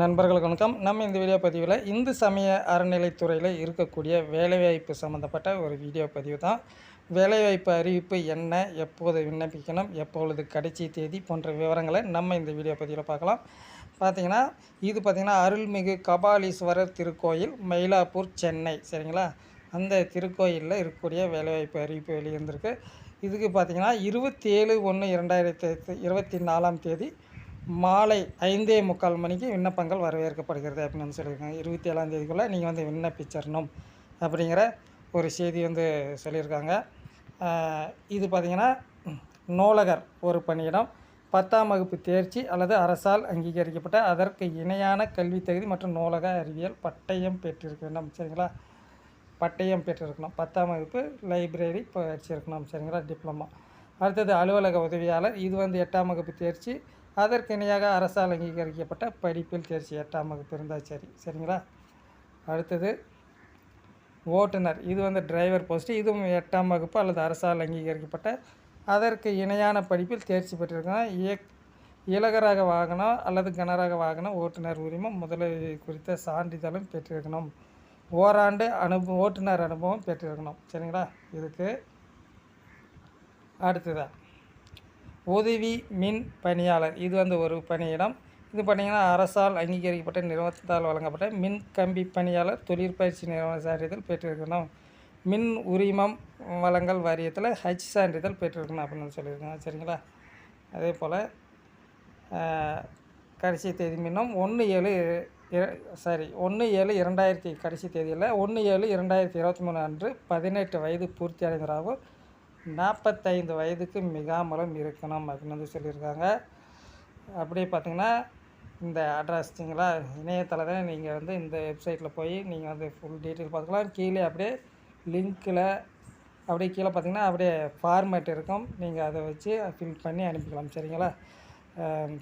நண்பர்களுக்கு வணக்கம். நம்ம இந்த வீடியோ பதிவில் இந்து சமய அறநிலைத்துறையில் இருக்கக்கூடிய வேலைவாய்ப்பு சம்மந்தப்பட்ட ஒரு வீடியோ பதிவு தான். வேலைவாய்ப்பு அறிவிப்பு என்ன எப்போது விண்ணப்பிக்கணும் எப்பொழுது கடைசி தேதி போன்ற விவரங்களை நம்ம இந்த வீடியோ பதிவில் பார்க்கலாம். பார்த்தீங்கன்னா இது பார்த்திங்கன்னா அருள்மிகு கபாலீஸ்வரர் திருக்கோயில் மயிலாப்பூர் சென்னை. சரிங்களா? அந்த திருக்கோயிலில் இருக்கக்கூடிய வேலைவாய்ப்பு அறிவிப்பு வெளியிருந்திருக்கு இதுக்கு பார்த்தீங்கன்னா இருபத்தி ஏழு ஒன்று இரண்டாயிரத்தி இருபத்தி நாலாம் தேதி மாலை ஐந்தே முக்கால் மணிக்கு விண்ணப்பங்கள் வரவேற்கப்படுகிறது அப்படின்னு வந்து சொல்லியிருக்காங்க. இருபத்தி ஏழாம் தேதிக்குள்ளே நீங்கள் வந்து விண்ணப்பிச்சிடணும் அப்படிங்கிற ஒரு செய்தி வந்து சொல்லியிருக்காங்க. இது பார்த்திங்கன்னா நூலகர் ஒரு பணியிடம் பத்தாம் வகுப்பு தேர்ச்சி அல்லது அரசால் அங்கீகரிக்கப்பட்ட அதற்கு இணையான கல்வி தகுதி மற்றும் நூலக அறிவியல் பட்டயம் பெற்றிருக்க வேண்டும் சரிங்களா? பட்டயம் பெற்றிருக்கணும். பத்தாம் வகுப்பு லைப்ரரி படிச்சிருக்கணும் சரிங்களா? டிப்ளமா. அடுத்தது அலுவலக உதவியாளர். இது வந்து எட்டாம் வகுப்பு தேர்ச்சி அதற்கு இணையாக அரசால் அங்கீகரிக்கப்பட்ட படிப்பில் தேர்ச்சி எட்டாம் வகுப்பு இருந்தால் சரி சரிங்களா? அடுத்தது ஓட்டுநர். இது வந்து டிரைவர் போஸ்ட்டு இதுவும் எட்டாம் வகுப்பு அல்லது அரசால் அங்கீகரிக்கப்பட்ட அதற்கு இணையான படிப்பில் தேர்ச்சி பெற்றிருக்கணும் இயக் இலகராக வாகனம் அல்லது கனரக வாகனம் ஓட்டுநர் உரிமம் முதலுதவி குறித்த சான்றிதழும் பெற்றிருக்கணும். ஓராண்டு அனுபவம் ஓட்டுநர் அனுபவம் பெற்றிருக்கணும். சரிங்களா? இதுக்கு அடுத்ததாக உதவி மின் பணியாளர். இது வந்து ஒரு பணியிடம். இது பார்த்திங்கன்னா அரசால் அங்கீகரிக்கப்பட்ட நிறுவனத்தால் வழங்கப்பட்ட மின் கம்பி பணியாளர் தொழிற்பயிற்சி நிறுவன சான்றிதழ் பெற்றிருக்கணும். மின் உரிமம் வழங்கல் வாரியத்தில் ஹஜ் சான்றிதழ் பெற்றிருக்கணும் அப்படின்னு சொல்லியிருக்காங்க. சரிங்களா? அதே போல் கடைசி தேதி மின்னம் ஒன்று ஏழு சாரி ஒன்று ஏழு இரண்டாயிரத்தி கடைசி தேதியில் ஒன்று ஏழு இரண்டாயிரத்தி இருபத்தி மூணு அன்று பதினெட்டு வயது பூர்த்தி அடைந்தவராகவும் நாற்பத்தைந்து வயதுக்கு மிகாமலும் இருக்கணும் அப்படின்னு வந்து சொல்லியிருக்காங்க. அப்படியே பார்த்தீங்கன்னா இந்த அட்ரஸ்ங்களா இணையதளத்தில் நீங்கள் வந்து இந்த வெப்சைட்டில் போய் நீங்கள் வந்து ஃபுல் டீட்டெயில் பார்த்துக்கலாம். கீழே அப்படியே லிங்க்கில் அப்படியே கீழே பார்த்தீங்கன்னா அப்படியே ஃபார்மேட் இருக்கும். நீங்கள் அதை வச்சு ஃபில் பண்ணி அனுப்பிக்கலாம். சரிங்களா?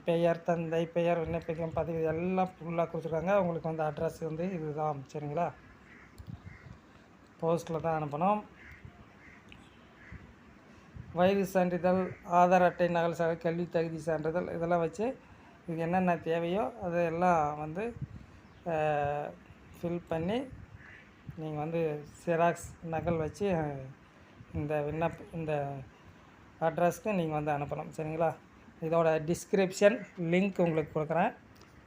பெயர் தந்தை பெயர் விண்ணப்பிக்கும் பதிவு எல்லாம் ஃபுல்லாக கொடுத்துருக்காங்க. உங்களுக்கு வந்து அட்ரஸ் வந்து இதுதான். சரிங்களா? போஸ்ட்டில் தான் அனுப்பணும். வயது சான்றிதழ் ஆதார் அட்டை நகல் சான்று கல்வி தகுதி சான்றிதழ் இதெல்லாம் வச்சு இது என்னென்ன தேவையோ அதெல்லாம் வந்து ஃபில் பண்ணி நீங்கள் வந்து ஜெராக்ஸ் நகல் வச்சு இந்த விண்ணப்ப இந்த அட்ரஸ்க்கு நீங்கள் வந்து அனுப்பலாம் சரிங்களா? இதோட டிஸ்கிரிப்ஷன் லிங்க் உங்களுக்கு கொடுக்குறேன்.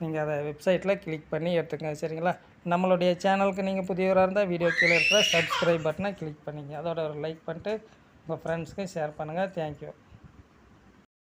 நீங்கள் அதை வெப்சைட்டில் கிளிக் பண்ணி எடுத்துக்கங்க. சரிங்களா? நம்மளுடைய சேனலுக்கு நீங்கள் புதியவராக இருந்தால் வீடியோ கீழே இருக்கிற சப்ஸ்கிரைப் பட்டனை கிளிக் பண்ணிங்க அதோட ஒரு லைக் பண்ணிட்டு உங்கள் ஃப்ரெண்ட்ஸ்க்கு ஷேர் பண்ணுங்கள். தேங்க்யூ.